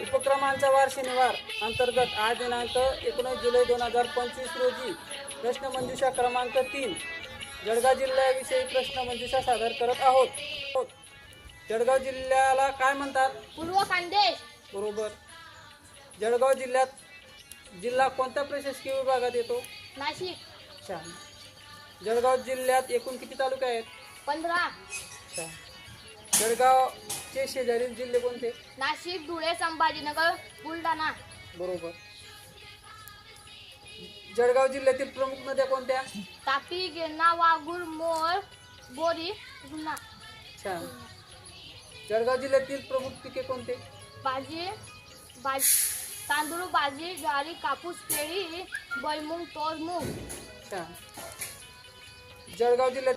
उपक्रमांचा वार शनिवार अंतर्गत आज दिनांक एकोणीस जुलै दोन हजार पंचवीस रोजी प्रश्नमंजुषा क्रमांक तीन जळगाव जिल्ह्याविषयी प्रश्नमंजुषा सादर करत आहोत. जळगाव जिल्ह्याला काय म्हणतात? पूर्व खानदेश बरोबर. जळगाव जिल्ह्यात जिल्हा कोणत्या प्रशासकीय विभागात येतो? नाशिक. छान. जळगाव जिल्ह्यात एकूण किती तालुके आहेत? पंधरा. छान. जळगावचे शेजारील जिल्हे कोणते? नाशिक धुळे संभाजीनगर बुलढाणा. बरोबर. जळगाव जिल्ह्यातील प्रमुख नद्या कोणत्या? तापी गिरणा वाघूर मोर बोरी जुना छान जळगाव जिल्ह्यातील प्रमुख पिके कोणते? भाजी भाजी तांदूळ भाजी ज्वारी कापूस केळी बैमुंग तोरमुंग. छान जळगाव जिल्ह्यात